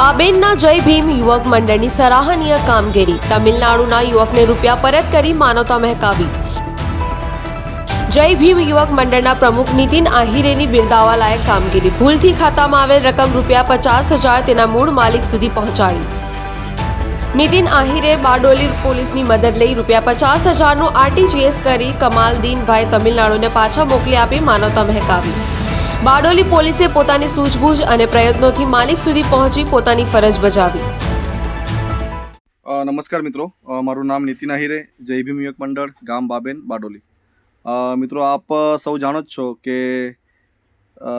બાબેનના જય ભીમ યુવક મંડળની સરાહનીય કામગીરી. તમિલનાડુના યુવકને રૂપિયા પરત કરી માનવતા મહેકાવી. જય ભીમ યુવક મંડળના પ્રમુખ નીતિન આહિરેની બિરદાવા લાયક કામગીરી. ભૂલથી ખાતામાં આવેલ રકમ રૂપિયા પચાસ હજાર તેના મૂળ માલિક સુધી પહોંચાડી. નીતિન આહિરે બારડોલી પોલીસની મદદ લઈ રૂપિયા પચાસ હજારનું આરટીજીએસ કરી કમાલદીનભાઈ તમિલનાડુને પાછા મોકલી આપી માનવતા મહેકાવી. બારડોલી પોલીસે પોતાની સૂઝબૂઝ અને પ્રયત્નોથી માલિક સુધી પહોંચી પોતાની ફરજ બજાવી. નમસ્કાર મિત્રો. મારું નામ નીતિન આહિરે, જય ભીમ યુવક મંડળ, ગામ બાબેન, બારડોલી. મિત્રો, આપ સૌ જાણો જ છો કે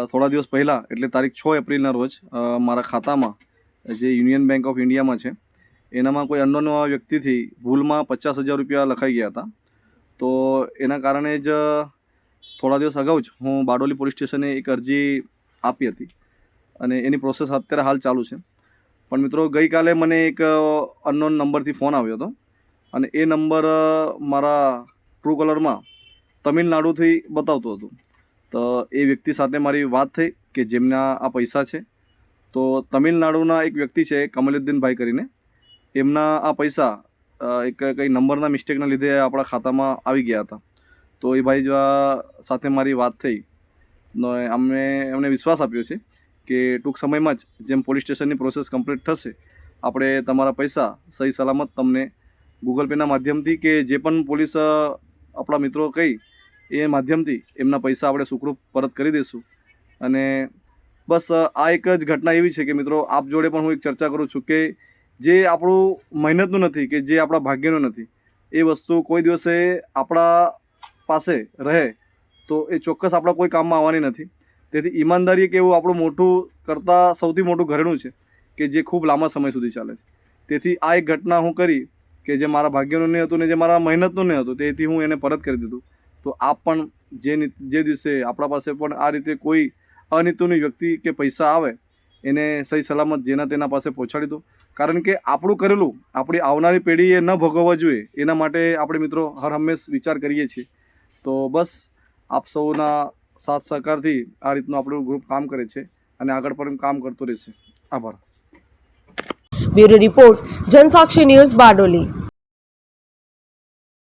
થોડા દિવસ પહેલાં, એટલે તારીખ છ એપ્રિલના રોજ મારા ખાતામાં જે યુનિયન બેંક ઓફ ઇન્ડિયામાં છે, એનામાં કોઈ અનનોન વ્યક્તિથી ભૂલમાં પચાસ હજાર રૂપિયા લખાઈ ગયા હતા. તો એના કારણે જ થોડા દિવસ અગાઉ જ હું બારડોલી પોલીસ સ્ટેશને એક અરજી આપી હતી. અને એની પ્રોસેસ અત્યારે હાલ ચાલુ છે. પણ મિત્રો, ગઈકાલે મને એક અનનોન નંબરથી ફોન આવ્યો હતો. અને એ નંબર મારા ટ્રુ કલરમાં તમિલનાડુથી બતાવતું હતું. તો એ વ્યક્તિ સાથે મારી વાત થઈ કે જેમના આ પૈસા છે. તો તમિલનાડુના એક વ્યક્તિ છે, કમલુદ્દીનભાઈ કરીને. એમના આ પૈસા એક કંઈ નંબરના મિસ્ટેકના લીધે આપણા ખાતામાં આવી ગયા હતા. તો એ ભાઈ સાથે મારી વાત થઈ અમે એમને વિશ્વાસ આપ્યો છે કે ટૂંક સમયમાં જ જેમ પોલીસ સ્ટેશનની પ્રોસેસ કમ્પ્લીટ થશે, આપણે તમારા પૈસા સહી સલામત તમને ગૂગલ પેના માધ્યમથી કે જે પણ પોલીસ આપણા મિત્રો કહી એ માધ્યમથી એમના પૈસા આપણે સુખરૂપ પરત કરી દઈશું અને બસ આ એક જ ઘટના એવી છે કે મિત્રો, આપ જોડે પણ હું એક ચર્ચા કરું છું કે જે આપણું મહેનતનું નથી કે જે આપણા ભાગ્યનું નથી, એ વસ્તુ કોઈ દિવસે આપણા પાસે રહે, તો એ ચોક્કસ આપણા કોઈ કામમાં આવવાની નથી. તેથી ઈમાનદારી એક એવું આપણું મોટું કરતાં સૌથી મોટું ઘરેણું છે કે જે ખૂબ લાંબા સમય સુધી ચાલે છે. તેથી આ એક ઘટના હું કરી કે જે મારા ભાગ્યનું નહીં હતું ને જે મારા મહેનતનું નહીં હતું તેથી હું એને પરત કરી દીધું. તો આપ પણ જે જે દિવસે આપણા પાસે પણ આ રીતે કોઈ અનિતુની વ્યક્તિ કે પૈસા આવે, એને સહી સલામત જેના તેના પાસે પહોંચાડી દો. કારણ કે આપણું કરેલું, આપણી આવનારી પેઢીએ ન ભોગવવા જોઈએ, એના માટે આપણે મિત્રો હર હંમેશ વિચાર કરીએ છીએ. તો બસ આપ સૌના સાથ સહકારથી આ રીતનું આપણું ગ્રુપ કામ કરે છે અને આગળ પણ કામ કરતું રહેશે. આભાર. Bureau report Jansakshi news Bardoli.